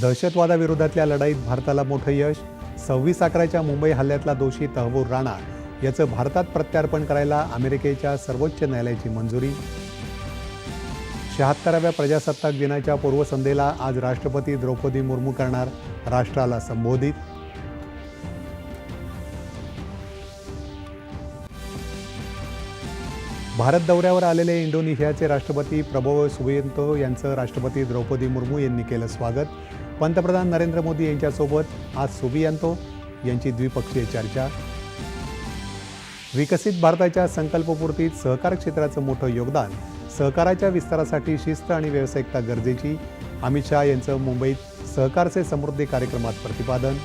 दहशतवादाविरोधातल्या लढाईत भारताला मोठं यश सव्वीस अकराच्या मुंबई हल्ल्यातला दोषी तहबूर राणा याचं भारतात प्रत्यार्पण करायला अमेरिकेच्या सर्वोच्च न्यायालयाची मंजुरी. शहात्तराव्या प्रजासत्ताक दिनाच्या पूर्वसंध्येला आज राष्ट्रपती द्रौपदी मुर्मू करणार राष्ट्राला संबोधित. भारत दौऱ्यावर आलेले इंडोनेशियाचे राष्ट्रपती प्रबोव सुबियांतो यांचं राष्ट्रपती द्रौपदी मुर्मू यांनी केलं स्वागत. पंतप्रधान नरेंद्र मोदी यांच्यासोबत आज सुबियांतो यांची द्विपक्षीय चर्चा. विकसित भारताच्या संकल्पपूर्तीत सहकार क्षेत्राचं मोठं योगदान सहकाराच्या विस्तारासाठी शिस्त आणि व्यावसायिकता गरजेची. अमित शहा यांचं मुंबईत सहकारचे समृद्धी कार्यक्रमात प्रतिपादन.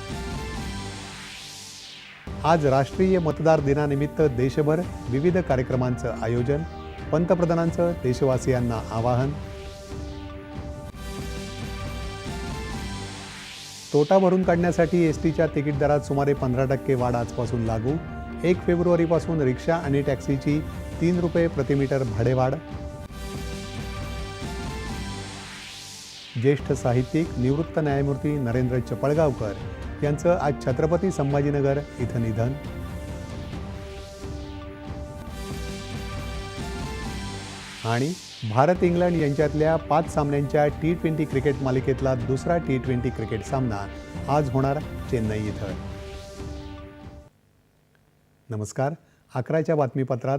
आज राष्ट्रीय मतदार दिनानिमित्त देशभर विविध कार्यक्रमांचं आयोजन. पंतप्रधानांचं देशवासियांना आवाहन. तोटा भरून काढण्यासाठी एस टीच्या तिकीट दरात सुमारे पंधरा टक्के वाढ आजपासून लागू. एक फेब्रुवारीपासून रिक्षा आणि टॅक्सीची तीन रुपये प्रतिमीटर भाडेवाढ. ज्येष्ठ साहित्यिक निवृत्त न्यायमूर्ती नरेंद्र चपळगावकर यांचं आज छत्रपती संभाजीनगर इथं निधन. आणि भारत इंग्लंड यांच्यातल्या पाच सामन्यांच्या टी ट्वेंटी क्रिकेट मालिकेतला दुसरा टी ट्वेंटी क्रिकेट सामना आज होणार चेन्नई इथं. नमस्कार. अकराच्या बातमीपत्रात